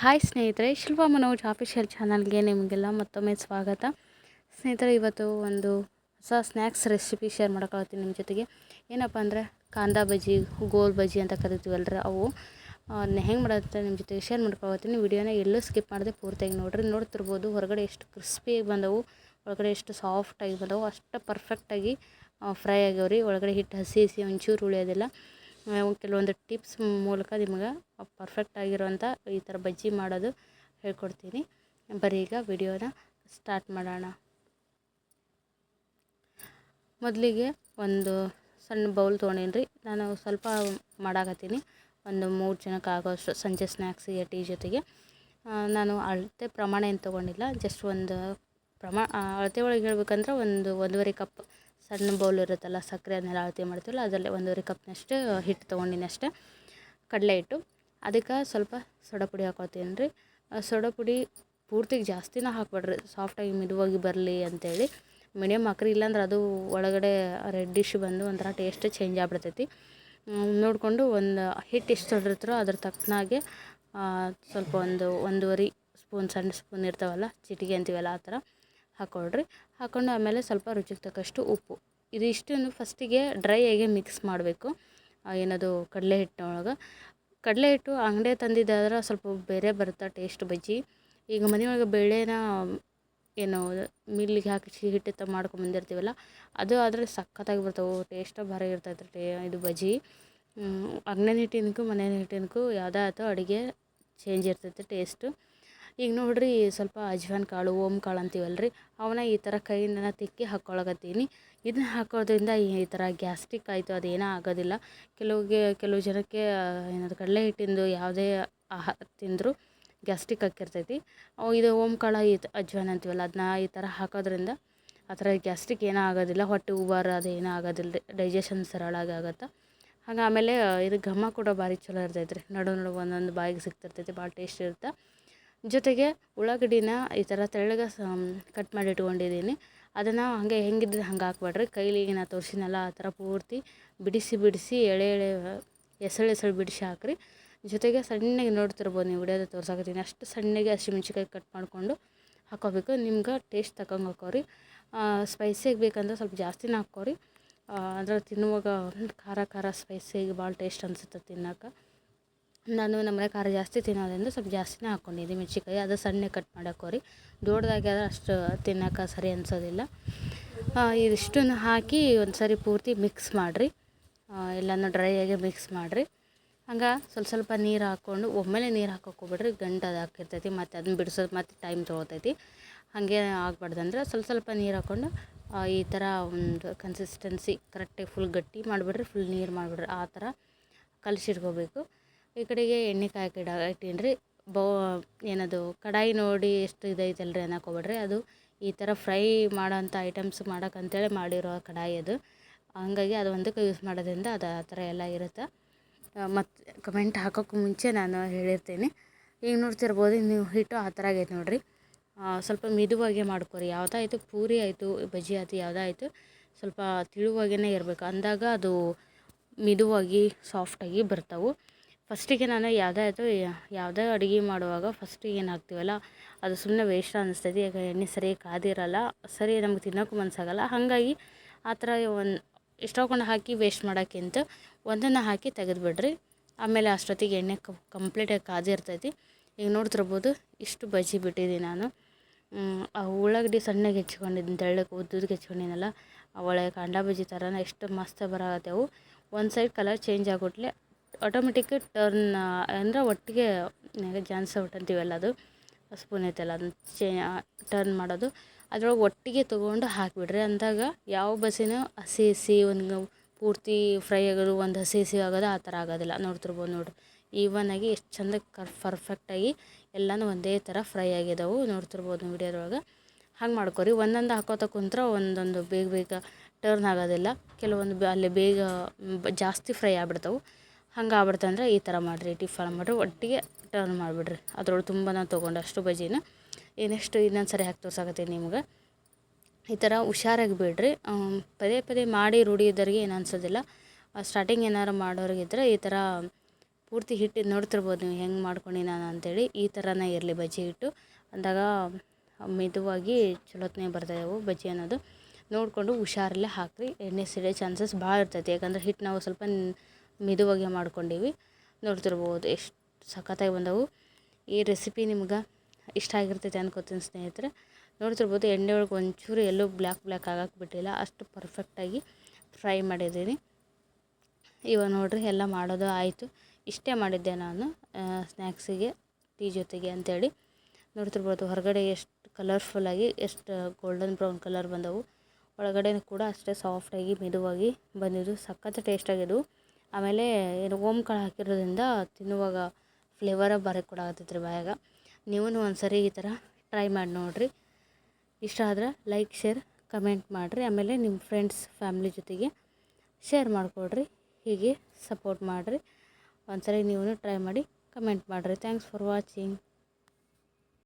Hi ಸ್ನೇಹಿತರೆ, Shilpa Manoj official ಚಾನಲ್ಗೆ ನಿಮಗೆಲ್ಲ ಮತ್ತೊಮ್ಮೆ ಸ್ವಾಗತ. ಸ್ನೇಹಿತರೆ, ಇವತ್ತು ಒಂದು ಹೊಸ ಸ್ನ್ಯಾಕ್ಸ್ ರೆಸಿಪಿ ಶೇರ್ ಮಾಡ್ಕೊಳ್ತೀನಿ ನಿಮ್ಮ ಜೊತೆಗೆ. ಏನಪ್ಪ ಅಂದರೆ, ಕಾಂದಾ ಬಜ್ಜಿ, ಗೋಲ್ ಬಜ್ಜಿ ಅಂತ ಕರಿತೀವಲ್ರಿ ಅವು. ಹೆಂಗೆ ಮಾಡೋದಂತ ನಿಮ್ಮ ಜೊತೆಗೆ ಶೇರ್ ಮಾಡ್ಕೊಳ್ತೀನಿ. ವಿಡಿಯೋನ ಎಲ್ಲೂ ಸ್ಕಿಪ್ ಮಾಡದೆ ಪೂರ್ತಿಯಾಗಿ ನೋಡಿರಿ. ನೋಡ್ತಿರ್ಬೋದು, ಹೊರಗಡೆ ಎಷ್ಟು ಕ್ರಿಸ್ಪಿಯಾಗಿ ಬಂದವು, ಒಳಗಡೆ ಎಷ್ಟು ಸಾಫ್ಟಾಗಿ ಬಂದವು, ಅಷ್ಟು ಪರ್ಫೆಕ್ಟಾಗಿ ಫ್ರೈ ಆಗ್ಯಾವ್ರಿ. ಒಳಗಡೆ ಹಿಟ್ಟು ಹಸಿ ಹಸಿ, ಒಂಚೂರು ಉಳಿಯೋದಿಲ್ಲ ಕೆಲವೊಂದು ಟಿಪ್ಸ್ ಮೂಲಕ ನಿಮ್ಗೆ ಪರ್ಫೆಕ್ಟ್ ಆಗಿರುವಂಥ ಈ ಥರ ಬಜ್ಜಿ ಮಾಡೋದು ಹೇಳ್ಕೊಡ್ತೀನಿ. ಬರೀ ಈಗ ವಿಡಿಯೋನ ಸ್ಟಾರ್ಟ್ ಮಾಡೋಣ. ಮೊದಲಿಗೆ ಒಂದು ಸಣ್ಣ ಬೌಲ್ ತೊಗೊಂಡೇನಿ ನಾನು ಸ್ವಲ್ಪ ಮಾಡಾಕತ್ತೀನಿ. ಒಂದು ಮೂರು ಜನಕ್ಕೆ ಆಗೋಷ್ಟು ಸಂಜೆ ಸ್ನ್ಯಾಕ್ಸಿಗೆ ಟೀ ಜೊತೆಗೆ. ನಾನು ಅಳತೆ ಪ್ರಮಾಣ ಏನು ತೊಗೊಂಡಿಲ್ಲ. ಜಸ್ಟ್ ಒಂದು ಪ್ರಮಾ ಅಳತೆ ಒಳಗೆ ಹೇಳ್ಬೇಕಂದ್ರೆ ಒಂದು ಒಂದೂವರೆ ಕಪ್ ಸಣ್ಣ ಬೌಲ್ ಇರುತ್ತಲ್ಲ, ಸಕ್ಕರೆ ಅದನ್ನೆಲ್ಲ ಅಳತೆ ಮಾಡ್ತೀವಲ್ಲ, ಅದರಲ್ಲಿ ಒಂದೂವರೆ ಕಪ್ನಷ್ಟು ಹಿಟ್ಟು ತೊಗೊಂಡಿನಿ ಅಷ್ಟೇ. ಕಡಲೆ ಹಿಟ್ಟು. ಅದಕ್ಕೆ ಸ್ವಲ್ಪ ಸೋಡಾ ಪುಡಿ ಹಾಕೋತೀನಿ ರೀ ಸೋಡಾ ಪುಡಿ ಪೂರ್ತಿಗೆ ಜಾಸ್ತಿನ ಹಾಕ್ಬೇಡ್ರಿ. ಸಾಫ್ಟಾಗಿ ಮಿದುವಾಗಿ ಬರಲಿ ಅಂತೇಳಿ. ಮೀಡಿಯಮ್ ಹಾಕ್ರಿ. ಇಲ್ಲಾಂದ್ರೆ ಅದು ಒಳಗಡೆ ರೆಡ್ಡಿಶ್ ಬಂದು ಒಂಥರ ಟೇಸ್ಟ್ ಚೇಂಜ್ ಆಗ್ಬಿಡ್ತೈತಿ. ನೋಡಿಕೊಂಡು ಒಂದು ಹಿಟ್ಟು ಎಷ್ಟು ತೊಗೊಂಡಿರ್ತಾರೋ ಅದ್ರ ತಕ್ಕನಾಗೆ ಸ್ವಲ್ಪ ಒಂದು ಒಂದೂವರೆ ಸ್ಪೂನ್, ಸಣ್ಣ ಸ್ಪೂನ್ ಇರ್ತಾವಲ್ಲ ಚಿಟಿಕೆ ಅಂತೀವಲ್ಲ ಆ ಥರ. ಹಾಕ್ಕೊಳ್ರಿ ಹಾಕೊಂಡು ಆಮೇಲೆ ಸ್ವಲ್ಪ ರುಚಿಗೆ ತಕ್ಕಷ್ಟು ಉಪ್ಪು. ಇದಿಷ್ಟನ್ನು ಫಸ್ಟಿಗೆ ಡ್ರೈ ಆಗಿ ಮಿಕ್ಸ್ ಮಾಡಬೇಕು. ಏನದು ಕಡಲೆ ಹಿಟ್ಟಿನೊಳಗೆ ಕಡಲೆ ಹಿಟ್ಟು ಅಂಗಡಿ ತಂದಿದ್ದಾದ್ರೆ ಸ್ವಲ್ಪ ಬೇರೆ ಬರುತ್ತೆ ಟೇಸ್ಟ್ ಬಜ್ಜಿ. ಈಗ ಮನೆಯೊಳಗೆ ಬೇಳೆನ, ಏನು ಮಿಲ್ಲಿಗೆ ಹಾಕಿ ಹಿಟ್ಟು ತ ಮಾಡ್ಕೊಂಬಂದಿರ್ತೀವಲ್ಲ ಅದು ಆದರೆ ಸಖತ್ತಾಗಿ ಬರ್ತಾವೆ. ಟೇಸ್ಟ್ ಭಾರಿ ಇರ್ತೈತೆ ಟೇ, ಇದು ಬಜ್ಜಿ. ಅಂಗಡಿ ಹಿಟ್ಟಿನಕ್ಕೂ ಮನೆ ಹಿಟ್ಟಿನಕ್ಕೂ ಯಾವುದೇ ಆಯ್ತು ಅಡುಗೆ ಚೇಂಜ್ ಇರ್ತೈತೆ ಟೇಸ್ಟು. ಈಗ ನೋಡ್ರಿ ಸ್ವಲ್ಪ ಅಜ್ವಾನ್ ಕಾಳು, ಓಮ್ ಕಾಳು ಅಂತೀವಲ್ಲ ರೀ ಅವನ್ನ ಈ ಥರ ಕೈಯಿಂದ ತಿಕ್ಕಿ ಹಾಕ್ಕೊಳಕತ್ತೀನಿ. ಇದನ್ನ ಹಾಕೋದ್ರಿಂದ ಈ ಥರ ಗ್ಯಾಸ್ಟ್ರಿಕ್ ಆಯಿತು, ಅದೇನೂ ಆಗೋದಿಲ್ಲ. ಕೆಲವಿಗೆ, ಕೆಲವು ಜನಕ್ಕೆ ಏನಾದ್ರು ಕಡಲೆ ಹಿಟ್ಟಿಂದು ಯಾವುದೇ ಆಹಾರ ತಿಂದರೂ ಗ್ಯಾಸ್ಟ್ರಿಕ್ ಹಾಕಿರ್ತೈತಿ ಇದು ಓಮ್ ಕಾಳು, ಈ ಅಜ್ವಾನ್ ಅಂತೀವಲ್ಲ ಅದನ್ನ ಈ ಥರ ಹಾಕೋದ್ರಿಂದ ಆ ಥರ ಗ್ಯಾಸ್ಟ್ರಿಕ್ ಏನೂ ಆಗೋದಿಲ್ಲ. ಹೊಟ್ಟೆ ಉಬ್ಬರ ಅದೇನೂ ಆಗೋದಿಲ್ಲ, ಡೈಜೆಷನ್ ಸರಳಾಗಿ ಆಗುತ್ತೆ. ಹಂಗೆ ಆಮೇಲೆ ಇದು ಘಮ ಕೂಡ ಭಾರಿ ಚಲೋ ಇರ್ತೈತೆ ರೀ ನಡು ನಡು ಒಂದೊಂದು ಬಾಯಿಗೆ ಸಿಗ್ತಿರ್ತೈತಿ, ಭಾಳ ಟೇಸ್ಟ್ ಇರುತ್ತೆ. ಜೊತೆಗೆ ಉಳ್ಳಾಗಡ್ಡಿನ ಈ ಥರ ತೆಳ್ಳಗೆ ಕಟ್ ಮಾಡಿ ಇಟ್ಕೊಂಡಿದ್ದೀನಿ. ಅದನ್ನು ಹಾಗೆ ಹೆಂಗಿದ್ದು ಹಂಗೆ ಹಾಕ್ಬೇಡ್ರಿ. ಕೈಲಿ ನಾ ತೋರಿಸಿನಲ್ಲ ಆ ಥರ ಪೂರ್ತಿ ಬಿಡಿಸಿ ಬಿಡಿಸಿ ಎಳೆ ಎಳೆ ಎಸಳು ಎಸಳು ಬಿಡಿಸಿ ಹಾಕ್ರಿ. ಜೊತೆಗೆ ಸಣ್ಣಗೆ ನೋಡ್ತಿರ್ಬೋದು ನೀವು ವಿಡಿಯೋದ ತೋರ್ಸಾಕತ್ತೀನಿ. ಅಷ್ಟು ಸಣ್ಣಗೆ ಹಸಿಮೆಣ್ಸಿಕಾಯಿ ಕಟ್ ಮಾಡಿಕೊಂಡು ಹಾಕೋಬೇಕು. ನಿಮ್ಗೆ ಟೇಸ್ಟ್ ತಗೊಂಡು ಹಾಕೋರಿ. ಸ್ಪೈಸಿಯಾಗಿ ಬೇಕಂದ್ರೆ ಸ್ವಲ್ಪ ಜಾಸ್ತಿನೇ ಹಾಕೋರಿ ಅದ್ರಾಗ ತಿನ್ನುವಾಗ ಖಾರ ಖಾರ ಸ್ಪೈಸಿಯಾಗಿ ಭಾಳ ಟೇಸ್ಟ್ ಅನ್ಸುತ್ತೆ ತಿನ್ನೋಕೆ ನಾನು ನಮ್ಮನೆ ಖಾರ ಜಾಸ್ತಿ ತಿನ್ನೋದ್ರಿಂದ ಸ್ವಲ್ಪ ಜಾಸ್ತಿನೇ ಹಾಕ್ಕೊಂಡಿದ್ದೆ ಮೆಣಸಿನ್ಕಾಯಿ. ಅದು ಸಣ್ಣ ಕಟ್ ಮಾಡಾಕೋರಿ ದೊಡ್ಡದಾಗ್ಯಾದ ಅಷ್ಟು ತಿನ್ನೋಕೆ ಸರಿ ಅನ್ಸೋದಿಲ್ಲ. ಇದಿಷ್ಟನ್ನು ಹಾಕಿ ಒಂದು ಸರಿ ಪೂರ್ತಿ ಮಿಕ್ಸ್ ಮಾಡಿರಿ. ಎಲ್ಲನೂ ಡ್ರೈ ಆಗಿ ಮಿಕ್ಸ್ ಮಾಡಿರಿ. ಹಂಗೆ ಸ್ವಲ್ಪ ಸ್ವಲ್ಪ ನೀರು ಹಾಕ್ಕೊಂಡು, ಒಮ್ಮೆಲೆ ನೀರು ಹಾಕೋಕೆ ಹೋಗ್ಬೇಡ್ರಿ ಗಂಟು ಅದು ಹಾಕಿರ್ತೈತಿ ಮತ್ತು ಅದನ್ನ ಬಿಡಿಸೋದು ಮತ್ತು ಟೈಮ್ ತೊಗೊತೈತಿ. ಹಾಗೆ ಆಗ್ಬಾರ್ದಂದ್ರೆ ಸ್ವಲ್ಪ ಸ್ವಲ್ಪ ನೀರು ಹಾಕ್ಕೊಂಡು ಈ ಥರ ಒಂದು ಕನ್ಸಿಸ್ಟೆನ್ಸಿ ಕರೆಕ್ಟಾಗಿ ಫುಲ್ ಗಟ್ಟಿ ಮಾಡಿಬಿಡ್ರಿ ಫುಲ್ ನೀರು ಮಾಡಿಬಿಡ್ರಿ, ಆ ಥರ ಕಲಸಿಟ್ಕೋಬೇಕು. ಈ ಕಡೆಗೆ ಎಣ್ಣೆ ಕಾಯಕ್ಕೆ ಇಡ ಇಟ್ಟೀನಿ ರೀ ಬೌ ಏನದು, ಕಡಾಯಿ ನೋಡಿ ಎಷ್ಟು ಇದೈತಲ್ರಿ ಅನ್ನಕ್ಕೆ ಹೋಗ್ಬೇಡ್ರಿ ಅದು ಈ ಥರ ಫ್ರೈ ಮಾಡೋಂಥ ಐಟಮ್ಸ್ ಮಾಡೋಕೆ ಅಂತೇಳಿ ಮಾಡಿರೋ ಕಡಾಯಿ ಅದು. ಹಂಗಾಗಿ ಅದು ಒಂದಕ್ಕೆ ಯೂಸ್ ಮಾಡೋದ್ರಿಂದ ಅದು ಆ ಥರ ಎಲ್ಲ ಇರುತ್ತೆ. ಮತ್ತು ಕಮೆಂಟ್ ಹಾಕೋಕ್ಕೂ ಮುಂಚೆ ನಾನು ಹೇಳಿರ್ತೀನಿ. ಈಗ ನೋಡ್ತಿರ್ಬೋದು, ನೀವು ಹಿಟ್ಟು ಆ ಥರ ಆಗೈತೆ ನೋಡಿರಿ. ಸ್ವಲ್ಪ ಮಿದುವಾಗೆ ಮಾಡ್ಕೊರಿ. ಯಾವುದಾಯ್ತು ಪೂರಿ ಆಯಿತು, ಬಜ್ಜಿ ಆಯಿತು ಯಾವುದಾಯ್ತು ಸ್ವಲ್ಪ ತಿಳುವಾಗೇ ಇರಬೇಕು. ಅಂದಾಗ ಅದು ಮಿದುವಾಗಿ ಸಾಫ್ಟಾಗಿ ಬರ್ತಾವೆ. ಫಸ್ಟಿಗೆ ನಾನು ಯಾವುದೇ ಅದು ಯಾವುದೇ ಅಡುಗೆ ಮಾಡುವಾಗ ಫಸ್ಟಿಗೆ ಏನು ಹಾಕ್ತೀವಲ್ಲ, ಅದು ಸುಮ್ಮನೆ ವೇಸ್ಟ್ ಅನ್ನಿಸ್ತೈತಿ ಈಗ ಎಣ್ಣೆ ಸರಿ ಕಾದಿರಲ್ಲ, ಸರಿ ನಮ್ಗೆ ತಿನ್ನೋಕ್ಕೂ ಮನಸ್ಸಾಗಲ್ಲ ಹಾಗಾಗಿ ಆ ಥರ ಒಂದು ಎಷ್ಟೊಕೊಂಡು ಹಾಕಿ ವೇಸ್ಟ್ ಮಾಡೋಕ್ಕಿಂತ ಒಂದನ್ನು ಹಾಕಿ ತೆಗೆದುಬಿಡ್ರಿ. ಆಮೇಲೆ ಅಷ್ಟೊತ್ತಿಗೆ ಎಣ್ಣೆ ಕಂಪ್ಲೀಟಾಗಿ ಕಾದಿರ್ತೈತಿ. ಈಗ ನೋಡ್ತಿರ್ಬೋದು, ಇಷ್ಟು ಬಜ್ಜಿ ಬಿಟ್ಟಿದ್ದೀನಿ ನಾನು. ಆ ಉಳ್ಳಾಗಡ್ಡಿ ಸಣ್ಣಗೆ ಹೆಚ್ಕೊಂಡಿದ್ದೀನಿ ತೆಳ್ಳಗೆ ಉದ್ದುದಕ್ಕೆ ಹೆಚ್ಕೊಂಡಿನಲ್ಲ ಒಳಗೆ ಕಾಂಡ ಬಜ್ಜಿ ಥರನ ಎಷ್ಟು ಮಸ್ತ್ ಬರಾಕತ್ತೇವು. ಒಂದು ಸೈಡ್ ಕಲರ್ ಚೇಂಜ್ ಆಗೋಟ್ಲೆ ಆಟೋಮೆಟಿಕ್ ಟರ್ನ್ ಅಂದರೆ ಒಟ್ಟಿಗೆ ಜಾನ್ಸ್ ಔಟ್ ಅಂತೀವಲ್ಲ ಅದು. ಸ್ಪೂನ್ ಐತಲ್ಲ ಅದನ್ನ ಚೇ ಟರ್ನ್ ಮಾಡೋದು. ಅದ್ರೊಳಗೆ ಒಟ್ಟಿಗೆ ತೊಗೊಂಡು ಹಾಕಿಬಿಡ್ರಿ. ಅಂದಾಗ ಯಾವ ಬಸ್ಸಿನೂ ಹಸಿ ಹಸಿ ಒಂದು ಪೂರ್ತಿ ಫ್ರೈ ಆಗೋದು, ಒಂದು ಹಸಿ ಹಸಿ ಆಗೋದು, ಆ ಥರ ಆಗೋದಿಲ್ಲ. ನೋಡ್ತಿರ್ಬೋದು ನೋಡಿರಿ ಈವನ್ ಆಗಿ ಎಷ್ಟು ಚಂದ ಕರ್ ಪರ್ಫೆಕ್ಟಾಗಿ ಎಲ್ಲನೂ ಒಂದೇ ಥರ ಫ್ರೈ ಆಗಿದ್ದಾವೆ ನೋಡ್ತಿರ್ಬೋದು ವಿಡಿಯೋದೊಳಗೆ. ಹಂಗೆ ಮಾಡ್ಕೊರಿ. ಒಂದೊಂದು ಹಾಕೋತ ಕುಂತ್ರೆ ಒಂದೊಂದು ಬೇಗ ಬೇಗ ಟರ್ನ್ ಆಗೋದಿಲ್ಲ. ಕೆಲವೊಂದು ಅಲ್ಲಿ ಬೇಗ ಜಾಸ್ತಿ ಫ್ರೈ ಆಗ್ಬಿಡ್ತಾವೆ. ಹಂಗೆ ಆಗ್ಬಿಡ್ತಂದ್ರೆ ಈ ಥರ ಮಾಡಿರಿ, ಟಿಫನ್ ಮಾಡಿರಿ, ಒಟ್ಟಿಗೆ ಟರ್ನ್ ಮಾಡಿಬಿಡ್ರಿ. ಅದ್ರೊಳಗೆ ತುಂಬ ನಾನು ತೊಗೊಂಡು ಅಷ್ಟು ಬಜ್ಜಿನ. ಇನ್ನೆಷ್ಟು ಇನ್ನೊಂದು ಸರಿ ಹಾಕಿ ತೋರ್ಸಾಕತ್ತೀನಿ ನಿಮ್ಗೆ. ಈ ಥರ ಹುಷಾರಾಗಿ ಬಿಡ್ರಿ. ಪದೇ ಪದೇ ಮಾಡಿ ರೂಢಿ ಇದ್ದವ್ರಿಗೆ ಏನು ಅನ್ಸೋದಿಲ್ಲ. ಸ್ಟಾರ್ಟಿಂಗ್ ಏನಾರು ಮಾಡೋರಿಗಿದ್ರೆ ಈ ಥರ ಪೂರ್ತಿ ಹಿಟ್ಟು ನೋಡ್ತಿರ್ಬೋದು ನೀವು ಹೆಂಗೆ ಮಾಡ್ಕೊಂಡು ನಾನು ಅಂತೇಳಿ. ಈ ಥರನೇ ಇರಲಿ ಬಜ್ಜಿ ಹಿಟ್ಟು. ಅಂದಾಗ ಮೆದುವಾಗಿ ಚಲೋತ್ನೇ ಬರ್ತಾಯಿವು ಬಜ್ಜಿ ಅನ್ನೋದು. ನೋಡಿಕೊಂಡು ಹುಷಾರಲ್ಲೇ ಹಾಕಿರಿ. ಎಣ್ಣೆ ಸಿಡಿಯೋ ಚಾನ್ಸಸ್ ಭಾಳ ಇರ್ತೈತಿ. ಯಾಕಂದ್ರೆ ಹಿಟ್ಟು ನಾವು ಸ್ವಲ್ಪ ಮೆದುವಾಗಿ ಮಾಡ್ಕೊಂಡೀವಿ. ನೋಡ್ತಿರ್ಬೋದು ಎಷ್ಟು ಸಖತ್ತಾಗಿ ಬಂದವು. ಈ ರೆಸಿಪಿ ನಿಮ್ಗೆ ಇಷ್ಟ ಆಗಿರ್ತೈತೆ ಅನ್ಕೋತೀನಿ ಸ್ನೇಹಿತರೆ. ನೋಡ್ತಿರ್ಬೋದು ಎಣ್ಣೆ ಒಳಗೆ ಒಂಚೂರು ಎಲ್ಲೂ ಬ್ಲ್ಯಾಕ್ ಬ್ಲ್ಯಾಕ್ ಆಗಕ್ಕೆ ಬಿಟ್ಟಿಲ್ಲ. ಅಷ್ಟು ಪರ್ಫೆಕ್ಟಾಗಿ ಫ್ರೈ ಮಾಡಿದ್ದೀನಿ. ಇವಾಗ ನೋಡಿರಿ ಎಲ್ಲ ಮಾಡೋದು ಆಯಿತು. ಇಷ್ಟೇ ಮಾಡಿದ್ದೆ ನಾನು ಸ್ನ್ಯಾಕ್ಸಿಗೆ ಟೀ ಜೊತೆಗೆ ಅಂಥೇಳಿ ನೋಡ್ತಿರ್ಬೋದು ಹೊರಗಡೆ ಎಷ್ಟು ಕಲರ್ಫುಲ್ಲಾಗಿ ಎಷ್ಟು ಗೋಲ್ಡನ್ ಬ್ರೌನ್ ಕಲರ್ ಬಂದವು. ಒಳಗಡೆ ಕೂಡ ಅಷ್ಟೇ ಸಾಫ್ಟಾಗಿ ಮೆದುವಾಗಿ ಬಂದಿದ್ದು. ಸಖತ್ತು ಟೇಸ್ಟಾಗಿದ್ವು ಆಮೇಲೆ ಏನು ಓಮ್ ಕಾಳು ಹಾಕಿರೋದ್ರಿಂದ ತಿನ್ನುವಾಗ ಫ್ಲೇವರ ಬರೋಕ್ಕೆ ಕೂಡ ರೀ ಬಾಯಾಗ. ನೀವು ಒಂದು ಸರಿ ಈ ಥರ ಟ್ರೈ ಮಾಡಿ ನೋಡಿರಿ. ಇಷ್ಟ ಆದ್ರೆ ಲೈಕ್ ಶೇರ್ ಕಮೆಂಟ್ ಮಾಡಿರಿ. ಆಮೇಲೆ ನಿಮ್ಮ ಫ್ರೆಂಡ್ಸ್ ಫ್ಯಾಮ್ಲಿ ಜೊತೆಗೆ ಶೇರ್ ಮಾಡಿಕೊಡ್ರಿ. ಹೀಗೆ ಸಪೋರ್ಟ್ ಮಾಡಿರಿ. ಒಂದ್ಸರಿ ನೀವು ಟ್ರೈ ಮಾಡಿ ಕಮೆಂಟ್ ಮಾಡಿರಿ. Thanks for watching